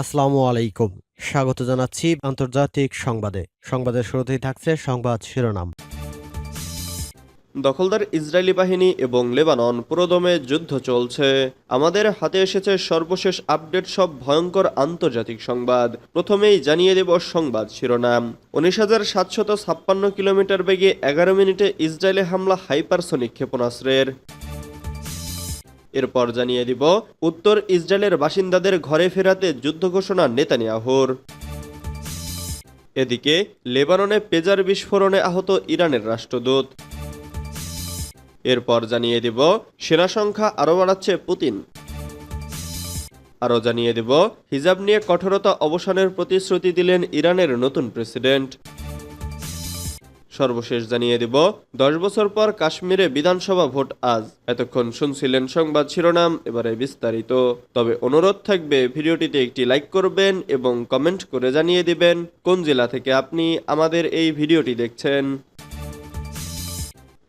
আসসালামু আলাইকুম। স্বাগত জানাচ্ছি আন্তর্জাতিক সংবাদে। সংবাদের শুরুতেই থাকছে সংবাদ শিরোনাম। দখলদার ইসরায়েলি বাহিনী এবং লেবানন পুরোদমে যুদ্ধ চলছে। আমাদের হাতে এসেছে সর্বশেষ আপডেট সব ভয়ঙ্কর আন্তর্জাতিক সংবাদ। প্রথমেই জানিয়ে দেব সংবাদ শিরোনাম। উনিশ হাজার সাতশত ছাপ্পান্ন কিলোমিটার বেগে এগারো মিনিটে ইসরায়েলে হামলা হাইপারসোনিক ক্ষেপণাস্ত্রের। এরপর জানিয়ে দিব, উত্তর ইসরায়েলের বাসিন্দাদের ঘরে ফেরাতে যুদ্ধ ঘোষণা নেতানিয়াহুর। এদিকে, লেবাননে পেজার বিস্ফোরণে আহত ইরানের রাষ্ট্রদূত। এরপর জানিয়ে দিব, সেনা সংখ্যা আরও বাড়াচ্ছে পুতিন। আরও জানিয়ে দিব, হিজাব নিয়ে কঠোরতা অবসানের প্রতিশ্রুতি দিলেন ইরানের নতুন প্রেসিডেন্ট। সর্বশেষ জানিয়ে দিব, দশ বছর পর কাশ্মীরে বিধানসভা ভোট আজ। এতক্ষণ শুনছিলেন সংবাদ শিরোনাম, এবারে বিস্তারিত। তবে অনুরোধ থাকবে, ভিডিওটিতে একটি লাইক করবেন এবং কমেন্ট করে জানিয়ে দিবেন কোন জেলা থেকে আপনি আমাদের এই ভিডিওটি দেখছেন।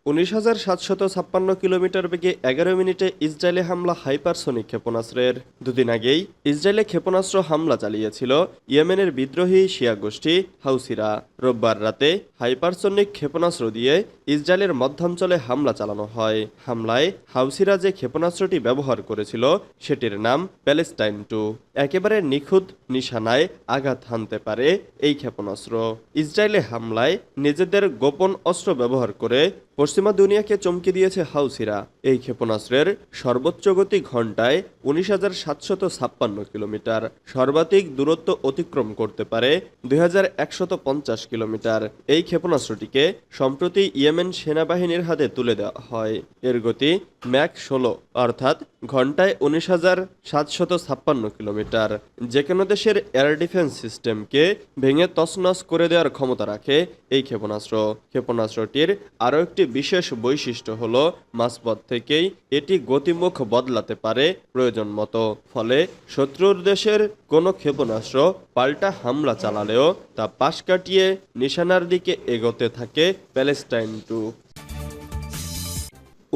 উনিশ হাজার সাতশত ছাপ্পান্ন কিলোমিটার বেগে এগারো মিনিটে ইসরায়েলে হামলা হাইপারসোনিক ক্ষেপণাস্ত্রের। দুদিন আগেই ইসরায়েলে ক্ষেপণাস্ত্র হামলা চালিয়েছিল ইয়েমেনের বিদ্রোহী শিয়া গোষ্ঠী হাউসিরা। রোববার রাতে হাইপারসোনিক ক্ষেপণাস্ত্র দিয়ে ইসরায়েলের মধ্যাঞ্চলে হামলা চালানো হয়। হামলায় হাউসিরা যে ক্ষেপণাস্ত্রটি ব্যবহার করেছিল, সেটির নাম প্যালেস্টাইন টু। একেবারে নিখুঁত নিশানায় আঘাত হানতে পারে এই ক্ষেপণাস্ত্র। ইসরায়েলে হামলায় নিজেদের গোপন অস্ত্র ব্যবহার করে পশ্চিমা দুনিয়াকে চমকে দিয়েছে হাউসিরা। এই ক্ষেপণাস্ত্রের সর্বোচ্চ গতি ঘন্টায় উনিশ হাজার সাতশত ছাপ্পান্ন কিলোমিটার। সর্বাধিক দূরত্ব অতিক্রম করতে পারে দুই হাজার একশত পঞ্চাশ কিলোমিটার। এই ক্ষেপণাস্ত্রটিকে সম্প্রতি ইয়েমেন সেনাবাহিনীর হাতে তুলে দেওয়া হয়। এর গতি ম্যাক ষোলো, অর্থাৎ ঘন্টায় উনিশ হাজার সাতশত ছাপ্পান্ন কিলোমিটার। যে কোনো দেশের এয়ার ডিফেন্স সিস্টেমকে ভেঙে তছনছ করে দেওয়ার ক্ষমতা রাখে এই ক্ষেপণাস্ত্র। ক্ষেপণাস্ত্রটির আরও একটি বিশেষ বৈশিষ্ট্য হল মাঝপথ থেকেই এটি গতিমুখ বদলাতে পারে প্রয়োজন মতো। ফলে শত্রুর দেশের কোনো ক্ষেপণাস্ত্র পাল্টা হামলা চালালেও তা পাশ কাটিয়ে নিশানার দিকে এগোতে থাকে প্যালেস্টাইন টু।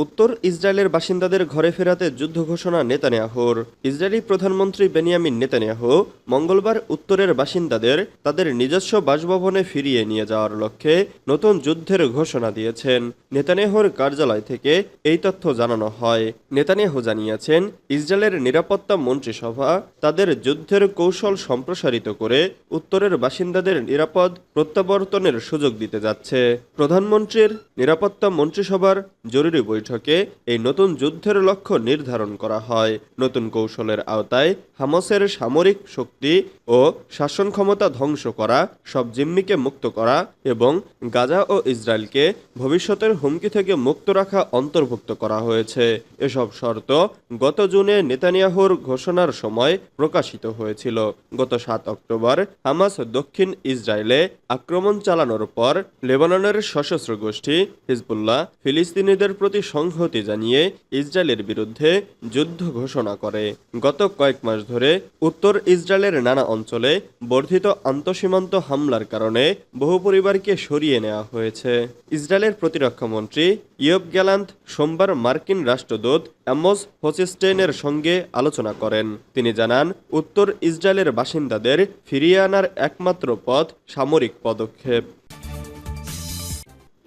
উত্তর ইসরায়েলের বাসিন্দাদের ঘরে ফেরাতে যুদ্ধ ঘোষণা নেতানিয়াহুর। ইসরায়েলি প্রধানমন্ত্রী বেনিয়ামিন নেতানিয়াহু মঙ্গলবার উত্তরের বাসিন্দাদের তাদের নিজস্ব বাসভবনে ফিরিয়ে নিয়ে যাওয়ার লক্ষ্যে নতুন যুদ্ধের ঘোষণা দিয়েছেন। নেতানিয়াহুর কার্যালয় থেকে এই তথ্য জানানো হয়। নেতানিয়াহু জানিয়েছেন, ইসরায়েলের নিরাপত্তা মন্ত্রিসভা তাদের যুদ্ধের কৌশল সম্প্রসারিত করে উত্তরের বাসিন্দাদের নিরাপদ প্রত্যাবর্তনের সুযোগ দিতে যাচ্ছে। প্রধানমন্ত্রীর নিরাপত্তা মন্ত্রিসভার জরুরি বৈঠকে এই নতুন যুদ্ধের লক্ষ্য নির্ধারণ করা হয়। নতুন কৌশলের আওতায় হামাসের সামরিক শক্তি ও শাসন ক্ষমতা ধ্বংস করা, সব জিম্মিকে মুক্ত করা এবং গাজা ও ইসরায়েলকে ভবিষ্যতের হুমকি থেকে মুক্ত রাখা অন্তর্ভুক্ত করা হয়েছে। এসব শর্ত গত জুনে নেতানিয়াহুর ঘোষণার সময় প্রকাশিত হয়েছিল। গত সাত অক্টোবর হামাস দক্ষিণ ইসরায়েলে আক্রমণ চালানোর পর লেবাননের সশস্ত্র গোষ্ঠী হিজবুল্লাহ ফিলিস্তিনিদের প্রতি সংহতি জানিয়ে ইসরায়েলের বিরুদ্ধে যুদ্ধ ঘোষণা করে। গত কয়েক মাস ধরে উত্তর ইসরায়েলের নানা অঞ্চলে বর্ধিত আন্তঃসীমান্ত হামলার কারণে বহু পরিবারকে সরিয়ে নেওয়া হয়েছে। ইসরায়েলের প্রতিরক্ষা মন্ত্রী ইয়ব গ্যালান্ত সোমবার মার্কিন রাষ্ট্রদূত অ্যামোস হোচেস্টেনের সঙ্গে আলোচনা করেন। তিনি জানান, উত্তর ইসরায়েলের বাসিন্দাদের ফিরিয়ে আনার একমাত্র পথ সামরিক পদক্ষেপ।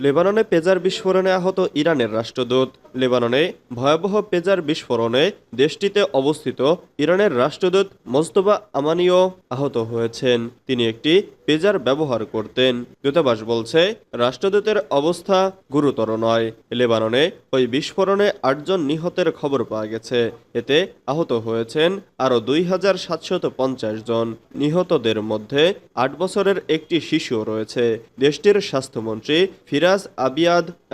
লেবাননে পেজার বিস্ফোরণে আহত ইরানের রাষ্ট্রদূত। লেবাননে ভয়াবহ পেজার বিস্ফোরণে দেশটিতে অবস্থিত ইরানের রাষ্ট্রদূত মোস্তফা আমানিও আহত হয়েছেন। তিনি একটি পেজার ব্যবহার করতেন। দূতাবাস বলছে, রাষ্ট্রদূতের অবস্থা গুরুতর নয়। লেবাননে ওই বিস্ফোরণে আটজন নিহতের খবর পাওয়া গেছে। এতে আহত হয়েছেন আরও দুই হাজার সাতশত পঞ্চাশ জন। নিহতদের মধ্যে আট বছরের একটি শিশুও রয়েছে। দেশটির স্বাস্থ্যমন্ত্রী ফিরাজ biraz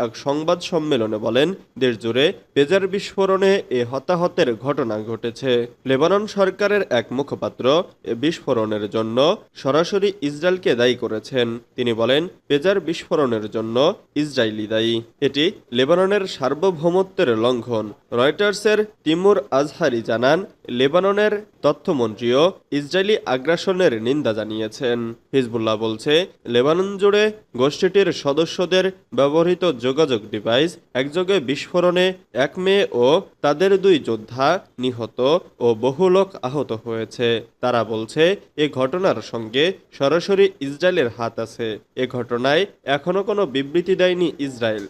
এক সংবাদ সম্মেলনে বলেন, দেশ জুড়ে পেজার বিস্ফোরণে এ হতাহতের ঘটনা ঘটেছে। লেবানন সরকারের এক মুখপাত্র এ বিস্ফোরণের জন্য সরাসরি ইসরায়েলকে দায়ী করেছেন। তিনি বলেন পেজার বিস্ফোরণের জন্য ইসরায়েলি দায়ী। এটি লেবাননের সার্বভৌমত্বের লঙ্ঘন। রয়টার্সের তিমুর আজহারি জানান, লেবাননের তথ্যমন্ত্রীও ইসরায়েলি আগ্রাসনের নিন্দা জানিয়েছেন। হিজবুল্লাহ বলছে, লেবানন জুড়ে গোষ্ঠীটির সদস্যদের ব্যবহৃত যোগাযোগ ডিভাইস একযোগে বিস্ফোরণে এক মেয়ে ও তাদের দুই যোদ্ধা নিহত ও বহু লোক আহত হয়েছে। তারা বলছে, এ ঘটনার সঙ্গে সরাসরি ইসরায়েলের হাত আছে। এ ঘটনায় এখনও কোনো বিবৃতি দেয়নি ইসরায়েল।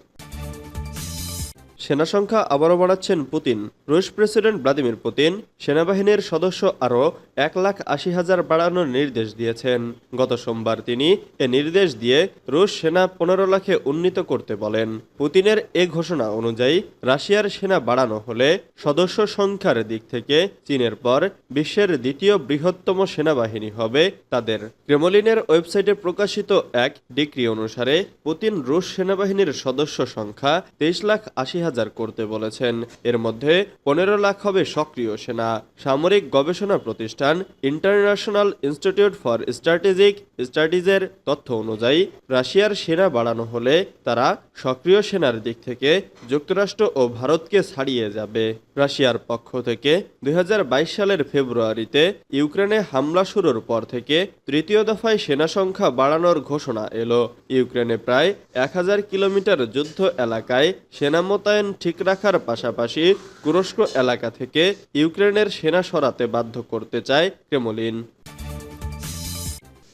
সেনা সংখ্যা আবারও বাড়াচ্ছেন পুতিন। রুশ প্রেসিডেন্ট ভ্লাদিমির পুতিন সেনাবাহিনীর সদস্য আরও এক লাখ আশি হাজার বাড়ানোর নির্দেশ দিয়েছেন। গত সোমবার তিনি এ নির্দেশ দিয়ে রুশ সেনা পনেরো লাখে উন্নীত করতে বলেন। পুতিনের এ ঘোষণা অনুযায়ী রাশিয়ার সেনা বাড়ানো হলে সদস্য সংখ্যার দিক থেকে চীনের পর বিশ্বের দ্বিতীয় বৃহত্তম সেনাবাহিনী হবে তাদের। ক্রেমলিনের ওয়েবসাইটে প্রকাশিত এক ডিক্রি অনুসারে পুতিন রুশ সেনাবাহিনীর সদস্য সংখ্যা তেইশ লাখ আশি হাজার করতে বলেছেন। এর মধ্যে পনেরো লাখ হবে সক্রিয় সেনা। সামরিক গবেষণা প্রতিষ্ঠান ইন্টারন্যাশনাল ইনস্টিটিউট ফর স্ট্র্যাটেজিক স্টাডিজের তথ্য অনুযায়ী, রাশিয়ার সেনা বাড়ানো হলে তারা সক্রিয় সেনার দিক থেকে যুক্তরাষ্ট্র ও ভারতকে ছাড়িয়ে যাবে। রাশিয়ার পক্ষ থেকে দু হাজার বাইশ সালের ফেব্রুয়ারিতে ইউক্রেনে হামলা শুরুর পর থেকে তৃতীয় দফায় সেনা সংখ্যা বাড়ানোর ঘোষণা এলো। ইউক্রেনে প্রায় এক হাজার কিলোমিটার যুদ্ধ এলাকায় সেনা মোতায়েন ঠিক রাখার পাশাপাশি তুরস্ক এলাকা থেকে ইউক্রেনের সেনা সরাতে বাধ্য করতে চায় ক্রেমলিন।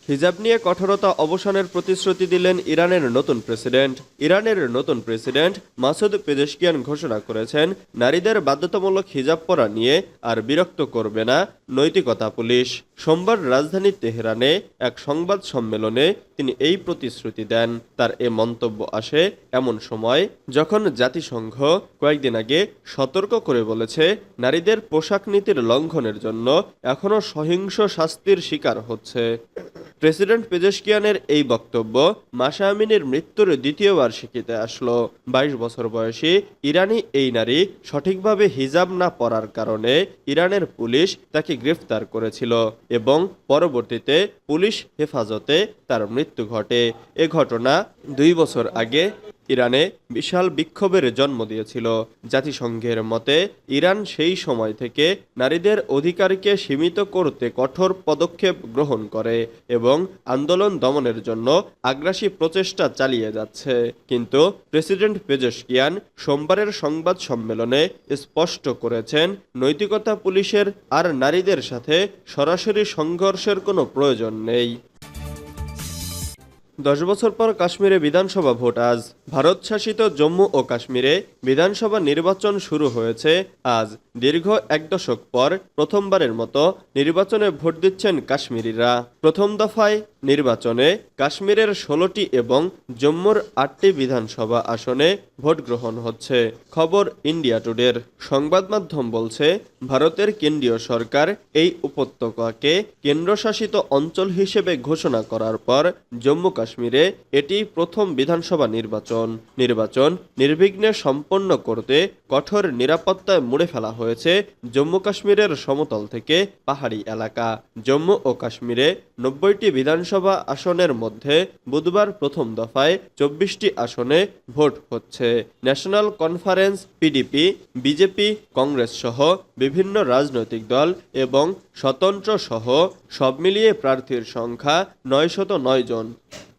হিজাব নিয়ে কঠোরতা অবসানের প্রতিশ্রুতি দিলেন ইরানের নতুন প্রেসিডেন্ট। ইরানের নতুন প্রেসিডেন্ট মাসুদ পেজেশকিয়ান ঘোষণা করেছেন, নারীদের বাধ্যতামূলক হিজাব পরা নিয়ে আর বিরক্ত করবে না নৈতিকতা পুলিশ। সোমবার রাজধানী তেহরানে এক সংবাদ সম্মেলনে তিনি এই প্রতিশ্রুতি দেন। তার এ মন্তব্য আসে এমন সময় যখন জাতিসংঘ কয়েকদিন আগে সতর্ক করে বলেছে, নারীদের পোশাক নীতির লঙ্ঘনের জন্য এখনও সহিংস শাস্তির শিকার হচ্ছে। প্রেসিডেন্ট পেজেশকিয়ানের এই বক্তব্য মাসা আমিনের মৃত্যুর দ্বিতীয় বার্ষিকীতে আসলো। বাইশ বছর বয়সী ইরানি এই নারী সঠিকভাবে হিজাব না পরার কারণে ইরানের পুলিশ তাকে গ্রেফতার করেছিল। এবং পরবর্তীতে পুলিশ হেফাজতে তার মৃত্যু ঘটে। এ ঘটনা দুই বছর আগে ইরানে বিশাল বিক্ষোভের জন্ম দিয়েছিল। জাতিসংঘের মতে, ইরান সেই সময় থেকে নারীদের অধিকারকে সীমিত করতে কঠোর পদক্ষেপ গ্রহণ করে এবং আন্দোলন দমনের জন্য আগ্রাসী প্রচেষ্টা চালিয়ে যাচ্ছে। কিন্তু প্রেসিডেন্ট পেজেশকিয়ান সোমবারের সংবাদ সম্মেলনে স্পষ্ট করেছেন, নৈতিকতা পুলিশের আর নারীদের সাথে সরাসরি সংঘর্ষের কোনো প্রয়োজন নেই। দশ বছর পর কাশ্মীরে বিধানসভা ভোট। আজ ভারত শাসিত জম্মু ও কাশ্মীরে বিধানসভা নির্বাচন শুরু হয়েছে। আজ দীর্ঘ এক দশক পর প্রথমবারের মতো নির্বাচনে ভোট দিচ্ছেন কাশ্মীরিরা। প্রথম দফায় নির্বাচনে কাশ্মীরের ষোলোটি এবং জম্মুর আটটি বিধানসভা আসনে ভোট গ্রহণ হচ্ছে। খবর ইন্ডিয়া টুডের। সংবাদ মাধ্যম বলছে, ভারতের কেন্দ্রীয় সরকার এই উপত্যকাকে কেন্দ্রশাসিত অঞ্চল হিসেবে ঘোষণা করার পর জম্মু কাশ্মীরে এটি প্রথম বিধানসভা নির্বাচন। নির্বাচন নির্বিঘ্নে সম্পন্ন করতে কঠোর নিরাপত্তায় মুড়ে ফেলা হয়েছে জম্মু কাশ্মীরের সমতল থেকে পাহাড়ি এলাকা। জম্মু ও কাশ্মীরে নব্বইটি বিধানসভা আসনের মধ্যে বুধবার প্রথম দফায় চব্বিশটি আসনে ভোট হচ্ছে। National conference, PDP, BJP Congress সহ বিভিন্ন রাজনৈতিক দল এবং স্বতন্ত্র সহ সব মিলিয়ে প্রার্থীর সংখ্যা নয় জন।